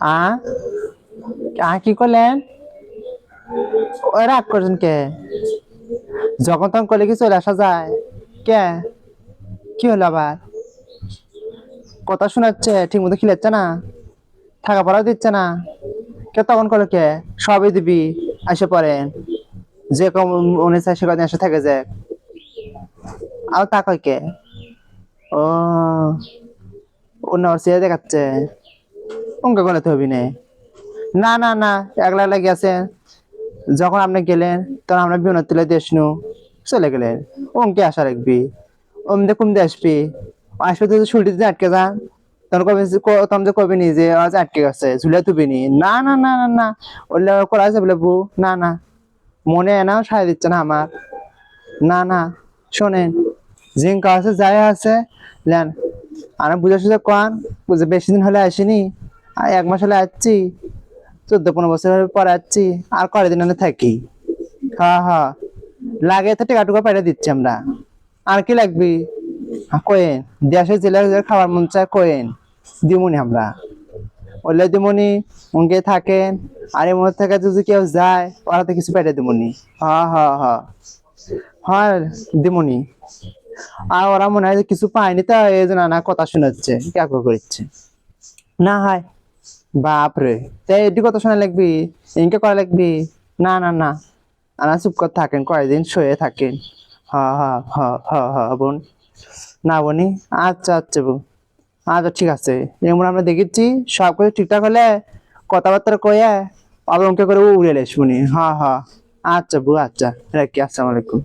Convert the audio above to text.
আ? আ কি করলেন? রাগ করছেন কে? যখন তখন করলে কি চলে আসা যায়? কে? কি হলো আবার? কথা শোনাচ্ছে, ঠিক মতো খিলাচ্ছে না? থাকা পড়াও দিচ্ছে না? কে তখন করল কে? সবই দিবি এসে পড়েন যে কম মনে চায় সে কদিন এসে থাকে যে। আর তা কে? ও অন্য দেখাচ্ছে। অঙ্ক গলাতে হবি না। না না না, একলা একলা গেছেন যখন আপনি গেলেন, তখন আমরা বিমানের তুলে দেশনু চলে গেলেন। অঙ্কে আশা রাখবি। অমদে কমতে আসবি। আসবে তো ছুটি দিতে আটকে যান। তখন কবে তখন যে কবে নি যে আজ আটকে গেছে ঝুলে তুবি নি। না না না না না ওগুলো করা আছে বলে বউ। না না, মনে এনাও সায় দিচ্ছে না আমার। না না, শোনেন জিঙ্কা আছে যাই আছে। লেন আমি বুঝে সুঝে কন, বুঝে বেশি দিন হলে আসিনি। আর এক মাস হলে আসছি, চোদ্দ পনেরো বছর পরে আসছি, আর কয়দিন হলে থাকি? হ্যাঁ হ্যাঁ লাগে তো টিকাটুকু পাঠিয়ে দিচ্ছি আমরা। আর কি লাগবি? কোয়েন। দেশে জেলে খাবার মন চায় কোয়েন। দিমুনি আমরা। ওলে দিমুনি উনকে থাকেন, আর মধ্যে থেকে যদি কেউ যায়, ওরা তো কিছু পেটে দিমুনি। হ্যাঁ হ্যাঁ হ্যাঁ হ্যাঁ দিমুনি। আর ওরা মনে হয় কিছু পায়নি তো, এই জন্য না, কথা শোনাচ্ছে কাকু করছে না হয়। বাপরে। তাই এটি কথা শোনা লাগবি? ইনকে করা লাগবি? না না না। আনা চুপ করে, থাকেন কয়েকদিন শুয়ে থাকেন। হ হ হ হ হ, বোন। না, বনি। আচ্ছা আচ্ছা বোন। আচ্ছা ঠিক আছে। এমন আমরা দেখেছি, সব কিছু ঠিকঠাক হলে কথাবার্তা কয়ে আবার অঙ্কে করে উড়ে এলে, শুনি। হ্যাঁ হ্যাঁ আচ্ছা বু আচ্ছা। রাখি, আসসালামু আলাইকুম।